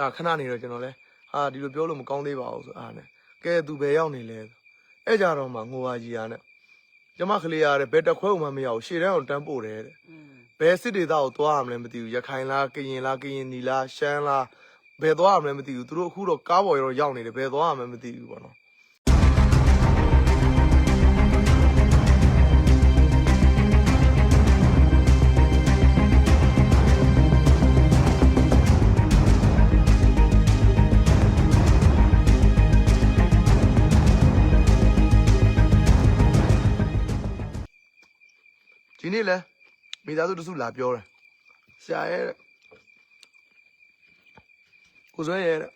အာခဏနေတော့ကျွန်တော်လဲဟာဒီလိုပြောလို့မကောင်းသေးပါဘူးဆိုအားနဲ့ကဲသူဘယ်ရောက်နေလဲဆိုအဲ့ကြတော့မှငိုပါကြီးရနဲ့ကျမကလေးရတဲ့ဘယ်တစ်ခွဲမှမရဘူးရှေ့တန်းအောင်တန်းပို့တယ်တဲ့อืมဘယ်စစ်ဒေသကိုသွားရမလဲမသိဘူးရခိုင်လားကရင်လားကရင်နီလားရှမ်းလားဘယ်သွားရမလဲမသိဘူးသူတို့အခုတော့ကားပေါ်ရောရောက်နေတယ်ဘယ်သွားရမလဲမသိဘူးပေါ့နော် ဒီနေ့လဲမိသားစုတစုလာပြောတယ်ဆရာရဲ့တဲ့ကိုစွဲရဲ့တဲ့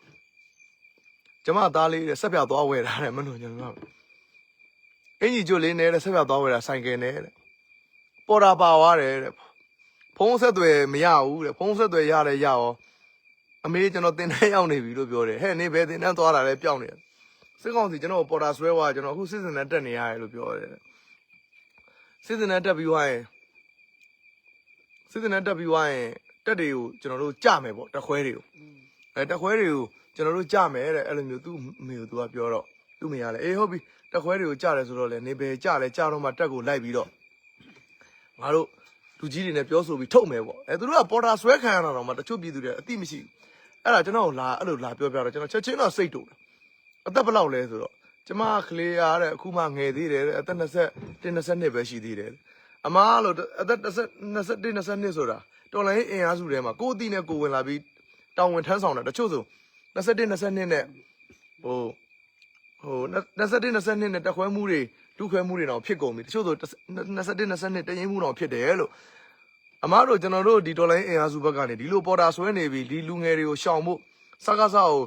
ကျမသားလေးတဲ့ဆက်ပြသွားဝယ်တာတဲ့မလို့ကျွန်တော်ကအင်ကြီးကျွတ်လေးနဲ့တဲ့ဆက်ပြသွားဝယ်တာဆိုင်ကယ်နဲ့တဲ့ပေါ်တာပါသွားတယ်တဲ့ဖုံးဆက်သွယ်မရဘူးတဲ့ဖုံးဆက်သွယ်ရတယ်ရရောအမေကျွန်တော်တင်တန်းရောက်နေပြီလို့ပြောတယ်ဟဲ့နေဘယ်တင်တန်းသွားတာလဲပျောက်နေတယ်စစ်ကောင်စီကျွန်တော်ပေါ်တာဆွဲသွားကျွန်တော်အခုစစ်စင်နဲ့တက်နေရတယ်လို့ပြောတယ်တဲ့ စစ်စင်နဲ့တက်ပြီးသွားရင်စစ်စင်နဲ့တက်ပြီးသွားရင်တက်တွေကိုကျွန်တော်တို့ကြမယ်ပေါ့တက်ခွဲတွေကိုอืมအဲတက်ခွဲတွေကိုကျွန်တော်တို့ကြမယ်တဲ့အဲ့လိုမျိုးသူ့မေကိုသူကပြောတော့သူ့မေကလည်းအေးဟုတ်ပြီတက်ခွဲတွေကိုကြတယ်ဆိုတော့လေနေပဲကြလဲကြတော့မှတက်ကိုလိုက်ပြီးတော့ငါတို့လူကြီးတွေနဲ့ပြောဆိုပြီးထုတ်မယ်ပေါ့အဲသူတို့ကပေါ်တာဆွဲခံရတာတော့မှတချို့ပြည်သူတွေအတိမရှိဘူးအဲ့ဒါကျွန်တော်လာအဲ့လိုလာပြောပြတော့ကျွန်တော်ချက်ချင်းတော့စိတ်တူတယ်အသက်ဘယ်လောက်လဲဆိုတော့ ကျမကလေးရတဲ့အခုမှငယ်သေးတယ်တဲ့အသက်20 22ပဲရှိသေးတယ်အမားလို့အသက်21 22 22ဆိုတာတော်လိုင်းအင်အားစုထဲမှာကိုယ်အတိနဲ့ကိုယ်ဝင်လာပြီးတောင်းဝင်ထမ်းဆောင်တာတချို့ဆို21 22နဲ့ဟိုဟို21 22နဲ့တက်ခွဲမှုတွေလူခွဲမှုတွေတော့ဖြစ်ကုန်ပြီတချို့ဆို21 22တရင်မှုတော့ဖြစ်တယ်လို့အမားတို့ကျွန်တော်တို့ဒီတော်လိုင်းအင်အားစုဘက်ကနေဒီလိုပေါ်တာဆွဲနေပြီဒီလူငယ်တွေကိုရှောင်ဖို့စကားစားကို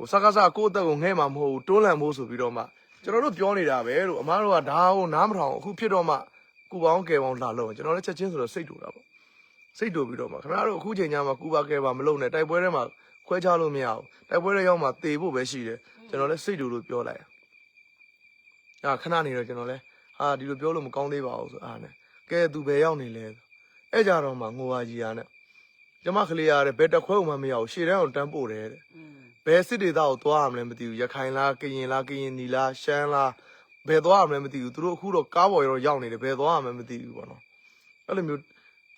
ဟိုစကားစားကိုယ့်အသက်ကိုငဲ့မှာမဟုတ်ဘူးတွန်းလှန်ဖို့ဆိုပြီးတော့မှကျွန်တော်တို့ပြောနေတာပဲလို့အမားတို့ကဒါကိုနားမထောင်အခုဖြစ်တော့မှကူပေါင်းကဲပေါင်းလာလို့ကျွန်တော်လည်းချက်ချင်းဆိုတော့စိတ်တူတာပေါ့စိတ်တူပြီးတော့မှခင်ဗျားတို့အခုချိန်ညမှာကူပါကဲပါမလုပ်နဲ့တိုက်ပွဲထဲမှာခွဲခြားလို့မရဘူးတိုက်ပွဲထဲရောက်မှတေဖို့ပဲရှိတယ်ကျွန်တော်လည်းစိတ်တူလို့ပြောလိုက်အာခဏနေတော့ကျွန်တော်လည်းဟာဒီလိုပြောလို့မကောင်းသေးပါဘူးဆိုအားနဲ့ကဲသူဘယ်ရောက်နေလဲဆိုအဲ့ကြတော့မှငိုပါကြီးရနဲ့ကျမကလေးရတဲ့ဘယ်တစ်ခွဲမှမရဘူးရှေ့တန်းအောင်တန်းပို့တယ်တဲ့อืม ဘယ်စစ်ဒေသကိုသွားရမလဲမသိဘူးရခိုင်လားကရင်လားကရင်နီလားရှမ်းလားဘယ်သွားရမလဲမသိဘူးသူတို့အခုတော့ကားပေါ်ရောရောက်နေတယ်ဘယ်သွားရမလဲမသိဘူးပေါ့နော်အဲ့လိုမျိုး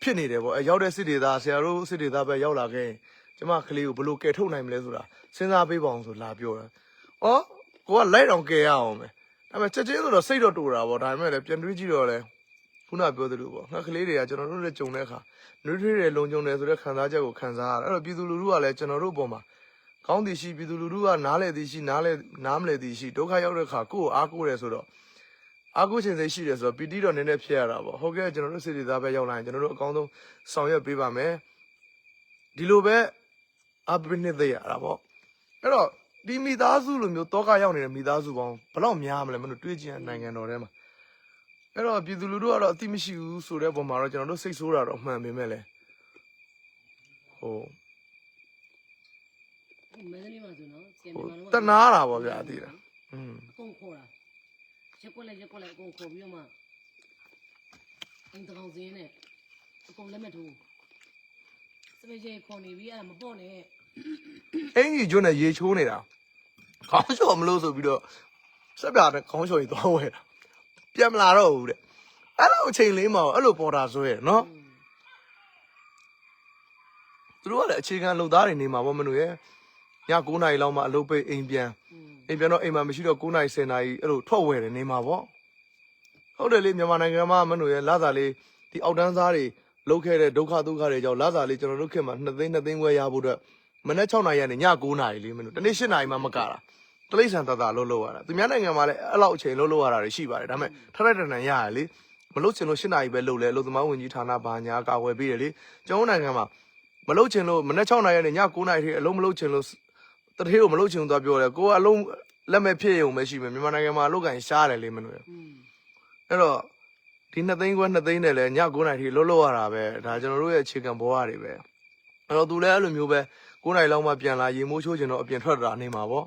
ဖြစ်နေတယ်ပေါ့အဲရောက်တဲ့စစ်ဒေသဆရာတို့စစ်ဒေသပဲရောက်လာခဲ့ရင်ကျမကလေးကိုဘယ်လိုကယ်ထုတ်နိုင်မလဲဆိုတာစဉ်းစားပေးပါအောင်ဆိုလာပြောတာဩကိုကလိုက်တော့ကယ်ရအောင်ပဲဒါပေမဲ့ချက်ချင်းဆိုတော့စိတ်တော့တူတာပေါ့ဒါပေမဲ့လည်းပြန်တွေးကြည့်တော့လေခုနပြောသလိုပေါ့ငါကလေးတွေကကျွန်တော်တို့နဲ့ကြုံတဲ့အခါနှွေးထွေးတယ်လုံခြုံတယ်ဆိုတဲ့ခံစားချက်ကိုခံစားရတာအဲ့တော့ပြည်သူလူထုကလည်းကျွန်တော်တို့အပေါ်မှာ ကောင်းသည်ရှိပြည်သူလူထုကနားလေသည်ရှိနားလေနားမလဲသည်ရှိဒုက္ခရောက်တဲ့ခါကိုယ့်ကိုအားကိုးတယ်ဆိုတော့အားကိုးခြင်းစိတ်ရှိတယ်ဆိုတော့ပီတိတော့နည်းနည်းဖြစ်ရတာပေါ့ဟုတ်ကဲ့ကျွန်တော်တို့စိတ်တွေသားပဲရောက်လာရင်ကျွန်တော်တို့အကောင်းဆုံးဆောင်ရွက်ပေးပါမယ်ဒီလိုပဲအပိနိသေရတာပေါ့အဲ့တော့ဒီမိသားစုလိုမျိုးတောကရောက်နေတဲ့မိသားစုပေါင်းဘယ်တော့များမလဲမလို့တွေးကြည့်ရနိုင်ငံတော်ထဲမှာအဲ့တော့ပြည်သူလူထုကတော့အတိမရှိဘူးဆိုတဲ့ပုံမှာတော့ကျွန်တော်တို့စိတ်ဆိုးတာတော့မှန်ပေမဲ့လေဟို မင်းသမီးမှာဆိုနော်ဆီယမ်ဟိုမြန်မာလုံးတနာတာပေါ့ဗျာသိလားอืมအကုန်ခေါ်တာရက်ကွက်လိုက်ရက်ကွက်လိုက်အကုန်ခေါ်ပြီးတော့မှအင်းတကောင်စင်းနဲ့အကုန်လက်မဲ့ထိုးစပယ်ဂျေခေါ်နေပြီးအဲ့ဒါမပေါ့နဲ့အင်ကြီးကျွန်းနဲ့ရေချိုးနေတာခေါင်းလျှော်မလို့ဆိုပြီးတော့စက်ပြတဲ့ခေါင်းလျှော်ကြီးသွားဝဲတာပြန်မလာတော့ဘူးတဲ့အဲ့လိုအချိန်လေးမှာအဲ့လိုပေါ်တာဆွဲရနော်သူတို့ကလည်းအခြေခံလုံသားတွေနေမှာပေါ့မလို့ရ ည9နာရီလောက်မှအလုပ်ပိတ်အိမ်ပြန်အိမ်ပြန်တော့အိမ်မှာမရှိတော့9နာရီ10နာရီအဲ့လိုထွက်ဝယ်တယ်နေမှာပေါ့ဟုတ်တယ်လေမြန်မာနိုင်ငံမှာမင်းတို့ရဲ့လစာလေးဒီအောက်တန်းစားတွေလုပ်ခဲ့တဲ့ဒုက္ခဒုက္ခတွေကြောင့်လစာလေးကျွန်တော်တို့ခင်မှာ2သိန်း2သိန်းခွဲရဖို့အတွက်မနေ့6နာရီကနေည9နာရီလေးမင်းတို့တနေ့7နာရီမှမကတာတလိษံတတလှုပ်လှုပ်ရတာသူများနိုင်ငံမှာလည်းအဲ့လောက်အချိန်လှုပ်လှုပ်ရတာတွေရှိပါတယ်ဒါပေမဲ့ထထတန်တန်ရရလေမလှုပ်ချင်လို့7နာရီပဲလှုပ်လဲအလုပ်သမားဝန်ကြီးဌာနဘာညာကာဝယ်ပေးတယ်လေကျွန်တော်နိုင်ငံမှာမလှုပ်ချင်လို့မနေ့6နာရီကနေည9နာရီထိအလုံးမလှုပ်ချင်လို့ တထေးကိုမလုပ်ချင်ဘူးသွားပြောတယ်ကိုကအလုံးလက်မဲ့ဖြစ်ရုံပဲရှိမယ်မြန်မာနိုင်ငံမှာအလုပ်ကန်ရှားတယ်လေမင်းတို့အဲ့တော့ဒီနှစ်သိန်းခွဲနှစ်သိန်းနဲ့လဲည9နိုင်ထိလှုပ်လှုပ်ရတာပဲဒါကျွန်တော်တို့ရဲ့အခြေခံဘဝတွေပဲအဲ့တော့သူလည်းအဲ့လိုမျိုးပဲ9နိုင်လောက်မှပြန်လာရေမိုးချိုးကျင်တော့အပြင်ထွက်တာနေမှာပေါ့